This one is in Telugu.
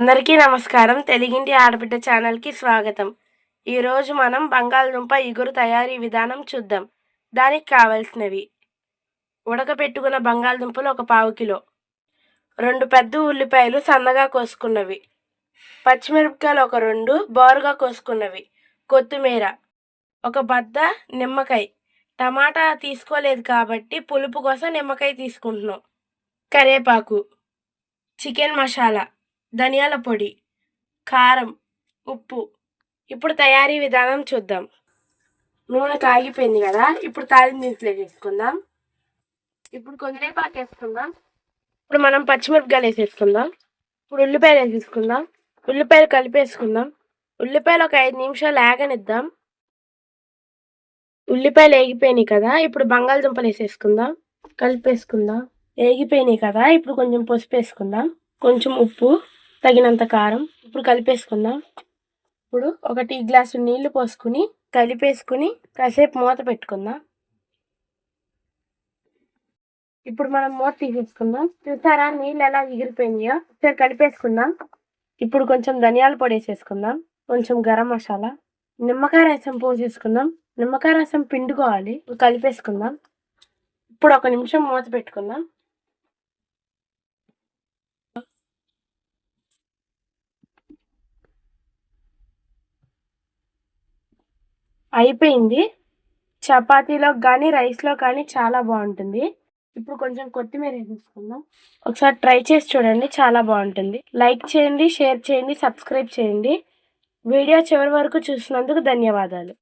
అందరికీ నమస్కారం. తెలుగింటి ఆడబిడ్డ ఛానల్కి స్వాగతం. ఈరోజు మనం బంగాళదుంప ఇగురు తయారీ విధానం చూద్దాం. దానికి కావలసినవి. ఉడకపెట్టుకున్న బంగాళదుంపలు ఒక పావు కిలో. రెండు పెద్ద ఉల్లిపాయలు సన్నగా కోసుకున్నవి. పచ్చిమిరపకాయలు ఒక రెండు బోరుగా కోసుకున్నవి. కొత్తిమీర ఒక బద్ద నిమ్మకాయ. టమాటా తీసుకోలేదు కాబట్టి పులుపు కోసం నిమ్మకాయ తీసుకుంటున్నాం. కరివేపాకు చికెన్ మసాలా. ధనియాల పొడి కారం ఉప్పు. ఇప్పుడు తయారీ విధానం చూద్దాం. నూనె కాగిపోయింది కదా ఇప్పుడు తాలింపు దీంట్లో వేసుకుందాం. ఇప్పుడు కొంచెం పాకు వేసుకుందాం. ఇప్పుడు మనం పచ్చిమిరపకాయలు వేసేసుకుందాం. ఇప్పుడు ఉల్లిపాయలు వేసేసుకుందాం. ఉల్లిపాయలు కలిపేసుకుందాం. ఉల్లిపాయలు ఒక ఐదు నిమిషాలు ఆగనిద్దాం. ఉల్లిపాయలు వేగిపోయినాయి కదా ఇప్పుడు బంగాళదుంపలు వేసేసుకుందాం. కలిపేసుకుందాం. వేగిపోయినాయి కదా ఇప్పుడు కొంచెం పసుపు వేసుకుందాం. కొంచెం ఉప్పు. తగినంత కారం ఇప్పుడు కలిపేసుకుందాం. ఇప్పుడు ఒక టీ గ్లాసు నీళ్ళు పోసుకుని కలిపేసుకుని కాసేపు మూత పెట్టుకుందాం. ఇప్పుడు మనం మూత తీసేసుకుందాం. చూసారా నీళ్ళు ఎలా ఎగిరిపోయినాయో? ఒకసారి కలిపేసుకుందాం. ఇప్పుడు కొంచెం ధనియాల పొడి వేసేసుకుందాం. కొంచెం గరం మసాలా. నిమ్మకాయ రసం పోసేసుకుందాం. నిమ్మకాయ రసం పిండుకోవాలి. కలిపేసుకుందాం. ఇప్పుడు ఒక నిమిషం మూత పెట్టుకుందాం. అయిపోయింది. చపాతీలో కానీ రైస్లో కానీ చాలా బాగుంటుంది. ఇప్పుడు కొంచెం కొత్తిమీర తీసుకుందాం ఒకసారి ట్రై చేసి చూడండి చాలా బాగుంటుంది. లైక్ చేయండి షేర్ చేయండి సబ్స్క్రైబ్ చేయండి. వీడియో చివరి వరకు చూసినందుకు ధన్యవాదాలు.